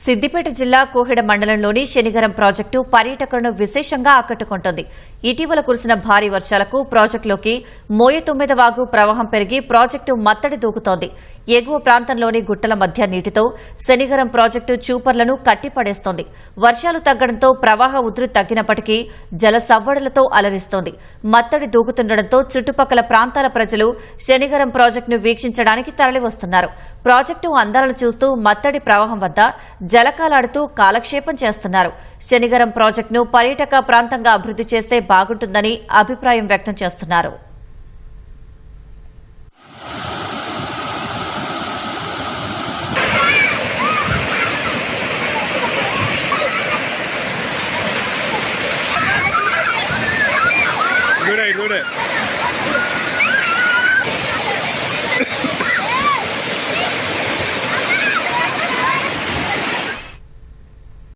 సిద్దిపేట జిల్లా కోహెడ మండలంలోని శనిగరం ప్రాజెక్టు పర్యాటకులను విశేషంగా ఆకట్టుకుంటోంది. ఇటీవల కురిసిన భారీ వర్షాలకు ప్రాజెక్టులోకి మోయ తొమ్మిద వాగు ప్రవాహం పెరిగి ప్రాజెక్టు మత్తడి దూకుతోంది. ఎగువ ప్రాంతంలోని గుట్టల మధ్య నీటితో శనిగరం ప్రాజెక్టు చూపర్లను కట్టిపడేస్తోంది. వర్షాలు తగ్గడంతో ప్రవాహ ఉధృతి తగ్గినప్పటికీ జల సవ్వడలతో అలరిస్తోంది. మత్తడి దూకుతుండటంతో చుట్టుపక్కల ప్రాంతాల ప్రజలు శనిగరం ప్రాజెక్టును వీక్షించడానికి తరలివస్తున్నారు. ప్రాజెక్టు అందాలను చూస్తూ మత్తడి ప్రవాహం వద్ద జలకాలాడుతూ కాలక్షేపం చేస్తున్నారు. శనిగరం ప్రాజెక్టును పర్యాటక ప్రాంతంగా అభివృద్ధి చేస్తే బాగుంటుందని అభిప్రాయం వ్యక్తం చేస్తున్నారు. れ。